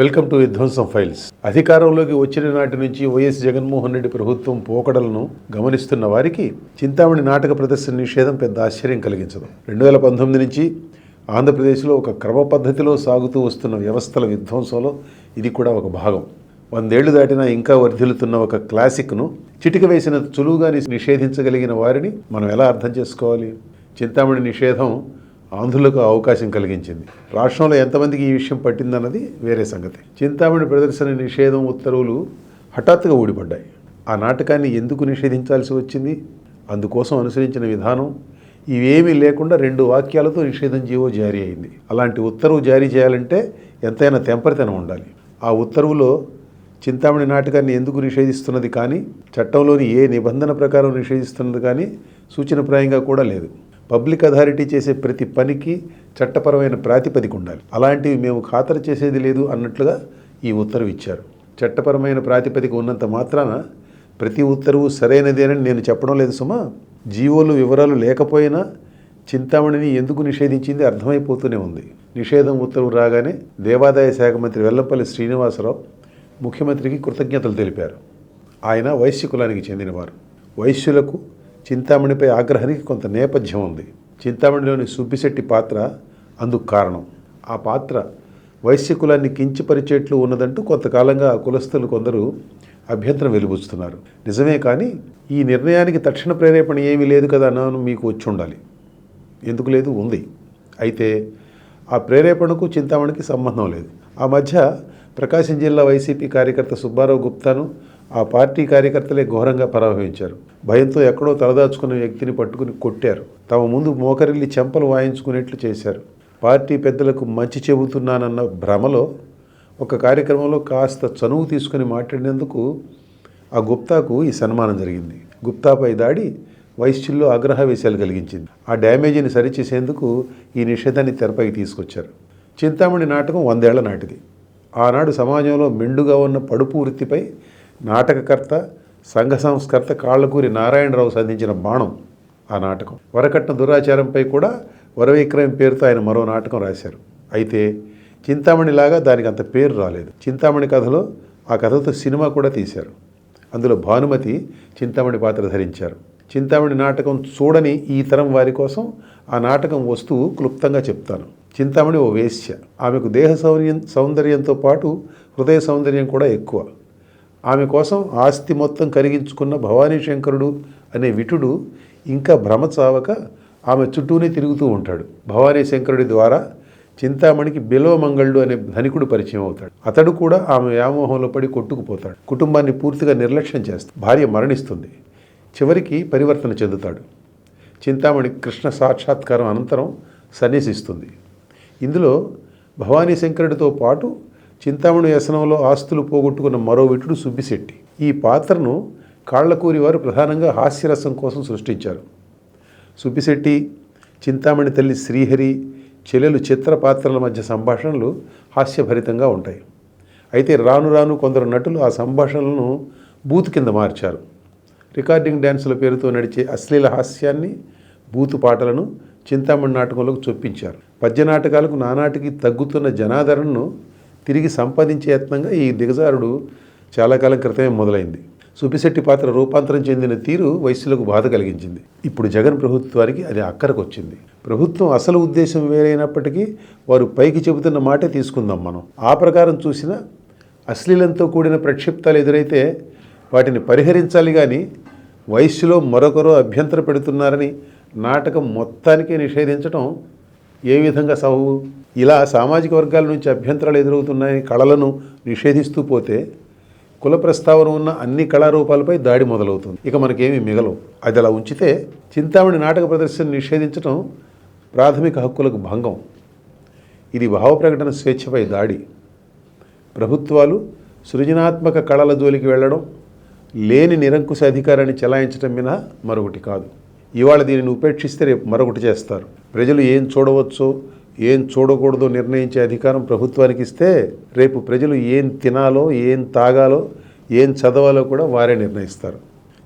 Welcome to విధ్వంసం files. అధికారంలోకి వచ్చిన నాటి నుంచి వైఎస్ జగన్మోహన్ రెడ్డి ప్రభుత్వం పోకడలను గమనిస్తున్న వారికి చింతామణి నాటక ప్రదర్శన నిషేధం పెద్ద ఆశ్చర్యం కలిగించదు. రెండు వేల పంతొమ్మిది నుంచి ఆంధ్రప్రదేశ్లో ఒక క్రమ పద్ధతిలో సాగుతూ వస్తున్న వ్యవస్థల విధ్వంసంలో ఇది కూడా ఒక భాగం. వందేళ్ళు దాటినా ఇంకా వర్ధిల్లుతున్న ఒక క్లాసిక్ను చిటిక వేసిన చులువుగా నిషేధించగలిగిన వారిని మనం ఎలా అర్థం చేసుకోవాలి? చింతామణి నిషేధం ఆంధ్రులకు అవకాశం కలిగించింది. రాష్ట్రంలో ఎంతమందికి ఈ విషయం పట్టిందన్నది వేరే సంగతి. చింతామణి ప్రదర్శన నిషేధం ఉత్తర్వులు హఠాత్తుగా ఊడిపడ్డాయి. ఆ నాటకాన్ని ఎందుకు నిషేధించాల్సి వచ్చింది? అందుకోసం అనుసరించిన విధానం ఇవేమీ లేకుండా రెండు వాక్యాలతో నిషేధం జీవో జారీ అయింది. అలాంటి ఉత్తర్వు జారీ చేయాలంటే ఎంతైనా తెంపరితనం ఉండాలి. ఆ ఉత్తర్వులో చింతామణి నాటకాన్ని ఎందుకు నిషేధిస్తున్నది కానీ చట్టంలోని ఏ నిబంధన ప్రకారం నిషేధిస్తున్నది కానీ సూచనప్రాయంగా కూడా లేదు. పబ్లిక్ అథారిటీ చేసే ప్రతి పనికి చట్టపరమైన ప్రాతిపదిక ఉండాలి. అలాంటివి మేము ఖాతరు చేసేది లేదు అన్నట్లుగా ఈ ఉత్తర్వు ఇచ్చారు. చట్టపరమైన ప్రాతిపదిక ఉన్నంత మాత్రాన ప్రతి ఉత్తర్వు సరైనదేనని నేను చెప్పడం లేదు సుమా. జీవోలు వివరాలు లేకపోయినా చింతామణిని ఎందుకు నిషేధించింది అర్థమైపోతూనే ఉంది. నిషేధం ఉత్తర్వు రాగానే దేవాదాయ శాఖ మంత్రి వెల్లంపల్లి శ్రీనివాసరావు ముఖ్యమంత్రికి కృతజ్ఞతలు తెలిపారు. ఆయన వైశ్య కులానికి చెందినవారు. వైశ్యులకు చింతామణిపై ఆగ్రహానికి కొంత నేపథ్యం ఉంది. చింతామణిలోని సుబ్బిశెట్టి పాత్ర అందుకు కారణం. ఆ పాత్ర వైశ్య కులాన్ని కించపరిచేట్లు ఉన్నదంటూ కొంతకాలంగా కులస్థులు కులస్తులు కొందరు అభ్యంతరం వెలుబుస్తున్నారు నిజమే కానీ ఈ నిర్ణయానికి తక్షణ ప్రేరేపణ ఏమీ లేదు కదా అన్నాను మీకు వచ్చి ఉండాలి. ఎందుకు లేదు? ఉంది. అయితే ఆ ప్రేరేపణకు చింతామణికి సంబంధం లేదు. ఆ మధ్య ప్రకాశం జిల్లా వైసీపీ కార్యకర్త సుబ్బారావు గుప్తాను ఆ పార్టీ కార్యకర్తలే ఘోరంగా పరాభవించారు. భయంతో ఎక్కడో తలదాచుకున్న వ్యక్తిని పట్టుకుని కొట్టారు. తమ ముందు మోకరిల్లి చెంపలు వాయించుకునేట్లు చేశారు. పార్టీ పెద్దలకు మంచి చెబుతున్నానన్న భ్రమలో ఒక కార్యక్రమంలో కాస్త చనువు తీసుకుని మాట్లాడినందుకు ఆ గుప్తాకు ఈ సన్మానం జరిగింది. గుప్తాపై దాడి వైశ్యుల్లో ఆగ్రహవేశాలు కలిగించింది. ఆ డ్యామేజీని సరిచేసేందుకు ఈ నిషేధాన్ని తెరపైకి తీసుకొచ్చారు. చింతామణి నాటకం వందేళ్ళ నాటిది. ఆనాడు సమాజంలో మెండుగా ఉన్న పడుపు వృత్తిపై నాటకకర్త సంఘ సంస్కర్త కాళ్ళకూరి నారాయణరావు సంధించిన బాణం ఆ నాటకం. వరకట్న దురాచారంపై కూడా వరవిక్రయం పేరుతో ఆయన మరో నాటకం రాశారు. అయితే చింతామణిలాగా దానికి అంత పేరు రాలేదు. చింతామణి కథలో ఆ కథతో సినిమా కూడా తీశారు. అందులో భానుమతి చింతామణి పాత్ర ధరించారు. చింతామణి నాటకం చూడని ఈ తరం వారి కోసం ఆ నాటకం వస్తువు క్లుప్తంగా చెప్తాను. చింతామణి ఓ వేశ్య. ఆమెకు దేహ సౌర్యం సౌందర్యంతో పాటు హృదయ సౌందర్యం కూడా ఎక్కువ. ఆమె కోసం ఆస్తి మొత్తం కరిగించుకున్న భవానీ శంకరుడు అనే విటుడు ఇంకా భ్రమ చావక ఆమె చుట్టూనే తిరుగుతూ ఉంటాడు. భవానీ శంకరుడి ద్వారా చింతామణికి బిలవమంగళుడు అనే ధనికుడు పరిచయం అవుతాడు. అతడు కూడా ఆమె వ్యామోహంలో పడి కొట్టుకుపోతాడు. కుటుంబాన్ని పూర్తిగా నిర్లక్ష్యం చేస్తాడు. భార్య మరణిస్తుంది. చివరికి పరివర్తన చెందుతాడు. చింతామణి కృష్ణ సాక్షాత్కారం అనంతరం సన్యసిస్తుంది. ఇందులో భవానీ శంకరుడితో పాటు చింతామణి వ్యసనంలో ఆస్తులు పోగొట్టుకున్న మరో విటుడు సుబ్బిశెట్టి. ఈ పాత్రను కాళ్ళకూరి వారు ప్రధానంగా హాస్యరసం కోసం సృష్టించారు. సుబ్బిశెట్టి చింతామణి తల్లి శ్రీహరి చెల్లెలు చిత్ర పాత్రల మధ్య సంభాషణలు హాస్యభరితంగా ఉంటాయి. అయితే రాను రాను కొందరు నటులు ఆ సంభాషణలను బూత్ కింద మార్చారు. రికార్డింగ్ డ్యాన్సుల పేరుతో నడిచే అశ్లీల హాస్యాన్ని బూతు పాటలను చింతామణి నాటకంలోకి చొప్పించారు. పద్య నాటకాలకు నానాటికి తగ్గుతున్న జనాదరణను తిరిగి సంపాదించే యత్నంగా ఈ దిగజారుడు చాలా కాలం క్రితమే మొదలైంది. సుబ్బిశెట్టి పాత్ర రూపాంతరం చెందిన తీరు వయస్సులకు బాధ కలిగించింది. ఇప్పుడు జగన్ ప్రభుత్వానికి అది అక్కరకు వచ్చింది ప్రభుత్వం అసలు ఉద్దేశం వేరైనప్పటికీ వారు పైకి చెబుతున్న మాటే తీసుకుందాం మనం. ఆ ప్రకారం చూసినా అశ్లీలంతో కూడిన ప్రక్షిప్తాలు ఎదురైతే వాటిని పరిహరించాలి కానీ వయస్సులో మరొకరు అభ్యంతర పెడుతున్నారని నాటకం మొత్తానికే నిషేధించడం ఏ విధంగా సబబు ఇలా సామాజిక వర్గాల నుంచి అభ్యంతరాలు ఎదురవుతున్నాయని కళలను నిషేధిస్తూ పోతే కుల ప్రస్తావన ఉన్న అన్ని కళారూపాలపై దాడి మొదలవుతుంది. ఇక మనకేమీ మిగలవు. అది అలా ఉంచితే చింతామణి నాటక ప్రదర్శన నిషేధించడం ప్రాథమిక హక్కులకు భంగం. ఇది భావ ప్రకటన స్వేచ్ఛపై దాడి. ప్రభుత్వాలు సృజనాత్మక కళల జోలికి వెళ్ళడం లేని నిరంకుశ అధికారాన్ని చెలాయించడం మినహా మరొకటి కాదు. ఇవాళ దీనిని ఉపేక్షిస్తే రేపు మరొకటి చేస్తారు. ప్రజలు ఏం చూడవచ్చో ఏం చూడకూడదో నిర్ణయించే అధికారం ప్రభుత్వానికి ఇస్తే రేపు ప్రజలు ఏం తినాలో ఏం తాగాలో ఏం చదవాలో కూడా వారే నిర్ణయిస్తారు.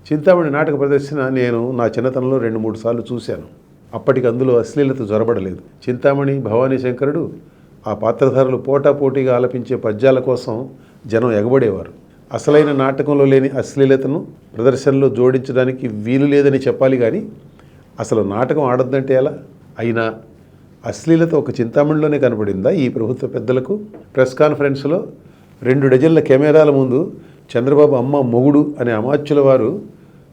చింతామణి నాటక ప్రదర్శన నేను నా చిన్నతనంలో రెండు మూడు సార్లు చూశాను. అప్పటికి అందులో అశ్లీలత జొరబడలేదు. చింతామణి భవానీ శంకరుడు ఆ పాత్రధారులు పోటాపోటీగా ఆలపించే పద్యాల కోసం జనం ఎగబడేవారు. అసలైన నాటకంలో లేని అశ్లీలతను ప్రదర్శనలో జోడించడానికి వీలు లేదని చెప్పాలి కానీ అసలు నాటకం ఆడొద్దంటే ఎలా? అయినా అశ్లీలత ఒక చింతామణిలోనే కనపడిందా? ఈ ప్రభుత్వ పెద్దలకు ప్రెస్ కాన్ఫరెన్స్లో రెండు డజన్ల కెమెరాల ముందు చంద్రబాబు అమ్మ మొగుడు అనే అమాత్యుల వారు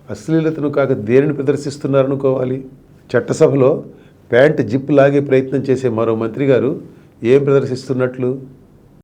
అశ్లీలతను కాక దేనిని ప్రదర్శిస్తున్నారనుకోవాలి? చట్టసభలో ప్యాంట్ జిప్ లాగే ప్రయత్నం చేసే మరో మంత్రి గారు ఏం ప్రదర్శిస్తున్నట్లు?